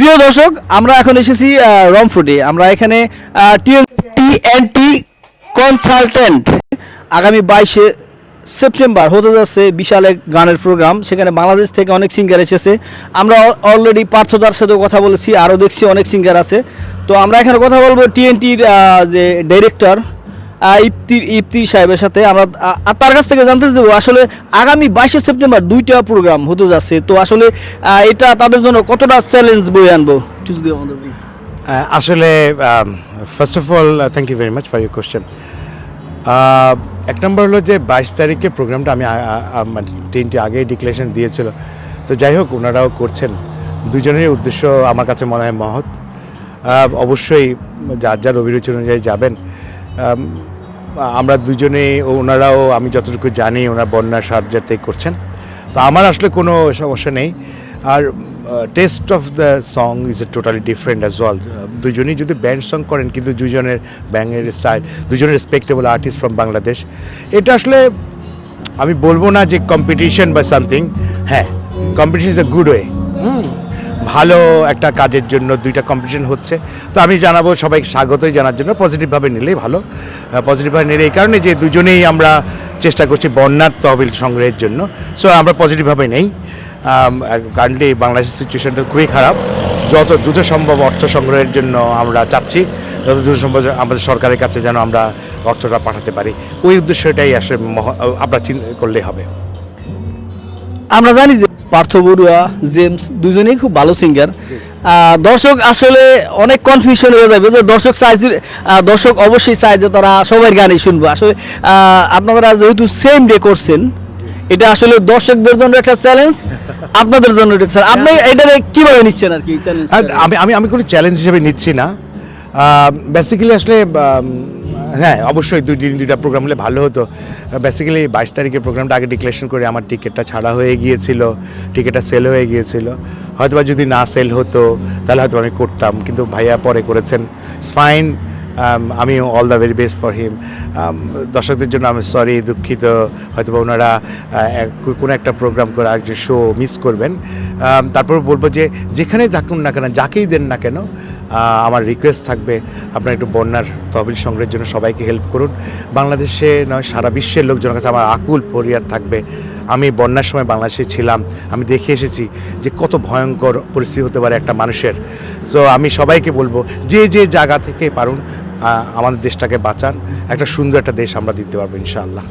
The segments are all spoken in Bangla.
প্রিয় দর্শক, আমরা এখন এসেছি রংপুরে। আমরা এখানে টিএনটি কনসালটেন্ট আগামী বাইশে সেপ্টেম্বর হতে যাচ্ছে বিশাল এক গানের প্রোগ্রাম সেখানে বাংলাদেশ থেকে অনেক সিঙ্গার এসেছে। আমরা অলরেডি পার্থদার সাথে কথা বলেছি, আরও দেখছি অনেক সিঙ্গার আছে। তো আমরা এখানে কথা বলব টিএনটির যে ডাইরেক্টর ইফতি ইফতি সাহেবের সাথে আমরা তার কাছ থেকে জানতে চাইব, আসলে আগামী বাইশে সেপ্টেম্বর দুইটা প্রোগ্রাম হতে যাচ্ছে, তো আসলে এটা তাদের জন্য কতটা চ্যালেঞ্জ বই আনব? যদি আসলে first of all thank you very much for your question এক নম্বর হলো যে বাইশ তারিখে প্রোগ্রামটা আমি মানে তিনটি আগেই ডিক্লারেশন দিয়েছিল। তো যাই হোক, ওনারাও করছেন। দুজনেরই উদ্দেশ্য আমার কাছে মনে হয় মহৎ। অবশ্যই যার যার অভিরুচি অনুযায়ী যাবেন। আমরা দুজনেই, ওনারাও, আমি যতটুকু জানি, ওনার বন্যার সাহায্যার্থে করছেন। তো আমার আসলে কোনো সমস্যা নেই। আর test of the song is a totally different as well দুজনেই যদি ব্যান্ড সং করেন, কিন্তু দুজনের ব্যাঙের স্টাইল দুজনের রেসপেক্টেবল আর্টিস্ট ফ্রম বাংলাদেশ এটা আসলে আমি বলব না যে কম্পিটিশন বা সামথিং হ্যাঁ competition is a good way ভালো একটা কাজের জন্য দুইটা কম্পিটিশন হচ্ছে। তো আমি জানাব সবাই স্বাগতই জানার জন্য। পজিটিভভাবে নিলেই ভালো। পজিটিভভাবে নিলে এই কারণে যে দুজনেই আমরা চেষ্টা করছি বন্যার তহবিল সংগ্রহের জন্য। সো আমরা পজিটিভভাবে নেই। কারেন্টলি বাংলাদেশের সিচুয়েশনটা খুবই খারাপ। যত দ্রুত সম্ভব অর্থ সংগ্রহের জন্য আমরা চাচ্ছি যত দ্রুত সম্ভব আমাদের সরকারের কাছে যেন আমরা অর্থটা পাঠাতে পারি। ওই উদ্দেশ্যটাই আসলে আমরা চিন্তা করলেই হবে। আমরা জানি যে পার্থ বড়ুয়া, জেমস, দুজনেই খুব ভালো সিঙ্গার দর্শক আসলে অনেক কনফিউশন হয়ে যাবে যে দর্শক চাই দর্শক অবশ্যই চায় যে তারা সবার গানই শুনব। আসলে আপনারা যেহেতু সেম ডে করছেন এটা আসলে দর্শকদের জন্য একটা চ্যালেঞ্জ আপনাদের জন্য একটা। আপনি এটা কীভাবে নিচ্ছেন আর কি চ্যালেঞ্জ আমি আমি আমি কোনো চ্যালেঞ্জ হিসেবে নিচ্ছি না। বেসিক্যালি আসলে হ্যাঁ অবশ্যই দুই দিন দুইটা প্রোগ্রাম হলে ভালো হতো। বেসিক্যালি বাইশ তারিখের প্রোগ্রামটা আগে ডিক্লারেশন করে আমার টিকিটটা ছাড়া হয়ে গিয়েছিল টিকিটটা সেল হয়ে গিয়েছিল। হয়তোবা যদি না সেল হতো, তাহলে হয়তো আমি করতাম, কিন্তু ভাইয়া পরে করেছেন। ফাইন আমি all the very best for him দর্শকদের জন্য আমি সরি দুঃখিত। হয়তো বা ওনারা কোনো একটা প্রোগ্রাম করে একজন শো মিস করবেন। তারপর বলব যে যেখানে থাকুন না কেন, যাকেই দেন না কেন আমার রিকোয়েস্ট থাকবে আপনারা একটু বন্যার তহবিল সংগ্রহের জন্য সবাইকে হেল্প করুন। বাংলাদেশে নয়, সারা বিশ্বের লোকজনের কাছে আমার আকুল ফরিয়াদ থাকবে। আমি বন্যার সময় বাংলাদেশে ছিলাম, আমি দেখে এসেছি যে কত ভয়ঙ্কর পরিস্থিতি হতে পারে একটা মানুষের। তো আমি সবাইকে বলব, যে যে জায়গা থেকে পারুন আমাদের দেশটাকে বাঁচান। একটা সুন্দর একটা দেশ আমরা দিতে পারব, ইনশাআল্লাহ।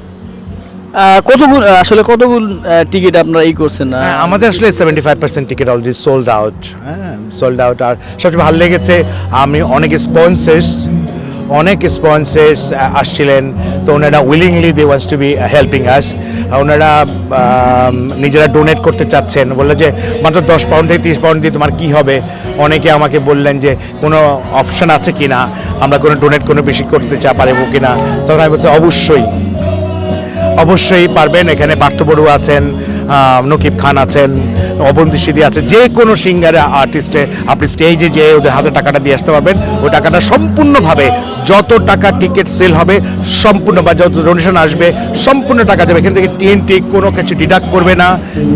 কতগুলো আসলে কতগুলো টিকিট আপনারা এই করছেন? আহ, হ্যাঁ, আমাদের আসলে seventy five percent ticket already sold out হ্যাঁ। সোল্ড আউট আর সবচেয়ে ভালো লেগেছে আমি অনেক স্পন্সার্স অনেক স্পন্সার্স আসছিলেন। তো ওনারা willingly they wants to be helping us ওনারা নিজেরা ডোনেট করতে চাচ্ছেন। বলল যে মাত্র দশ পাউন্ড থেকে তিরিশ পাউন্ড দিয়ে তোমার কী হবে? অনেকে আমাকে বললেন যে কোনো অপশন আছে কি না আমরা কোনো ডোনেট কোনো বেশি করতে চা পারব কি না তখন আমি বলছি অবশ্যই। অবশ্যই পারবেন। এখানে পার্থ বড়ুয়া আছেন নকিব খান আছেন, অবন্তী সিদ্ধি আছে, যে কোনো সিঙ্গারে, আর্টিস্টে আপনি স্টেজে যেয়ে ওদের হাতে টাকাটা দিয়ে আসতে পারবেন। ওই টাকাটা সম্পূর্ণভাবে যত টাকা টিকিট সেল হবে, সম্পূর্ণ বা যত ডোনেশন আসবে, সম্পূর্ণ টাকা যাবে। এখান থেকে টিএনটি কোনো কিছু ডিডাক্ট করবে না।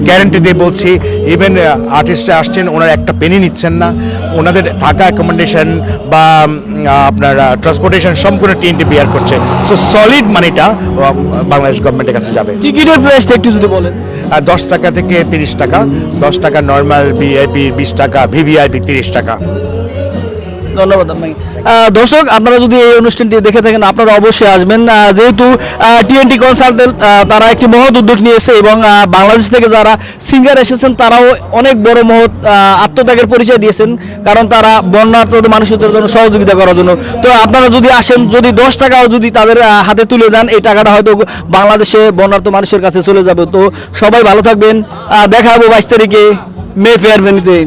গ্যারেন্টি দিয়ে বলছি ইভেন আর্টিস্টরা আসছেন, ওনারা একটা পেনি নিচ্ছেন না। ওনাদের থাকা অ্যাকোমোডেশন বা আপনার ট্রান্সপোর্টেশন সম্পূর্ণ টিএনটি বিয়ার করছে। সো সলিড মানিটা বাংলাদেশ গভর্নমেন্টের কাছে যাবে। টিকিটের প্রাইসটা একটু যদি বলেন। আর দশ টাকা থেকে তিরিশ টাকা দশ টাকা নর্মাল ভিআইপি বিশ টাকা ভিভিআইপি তিরিশ টাকা। ধন্যবাদ আপনাকে। দর্শক, আপনারা যদি এই অনুষ্ঠানটি দেখে থাকেন, আপনারা অবশ্যই আসবেন। যেহেতু টিএনটি কনসালটেন্ট তারা একটি মহৎ উদ্যোগ নিয়েছে এবং বাংলাদেশ থেকে যারা সিঙ্গার এসেছেন, তারাও অনেক বড় মহৎ আত্মত্যাগের পরিচয় দিয়েছেন, কারণ তারা বন্যার্থ মানুষের জন্য সহযোগিতা করার জন্য। তো আপনারা যদি আসেন, যদি দশ টাকাও যদি তাদের হাতে তুলে দেন, এই টাকাটা হয়তো বাংলাদেশে বন্যার্থ মানুষের কাছে চলে যাবে। তো সবাই ভালো থাকবেন। দেখা হবে বাইশ তারিখে মে ফেয়ার ভেনিতে।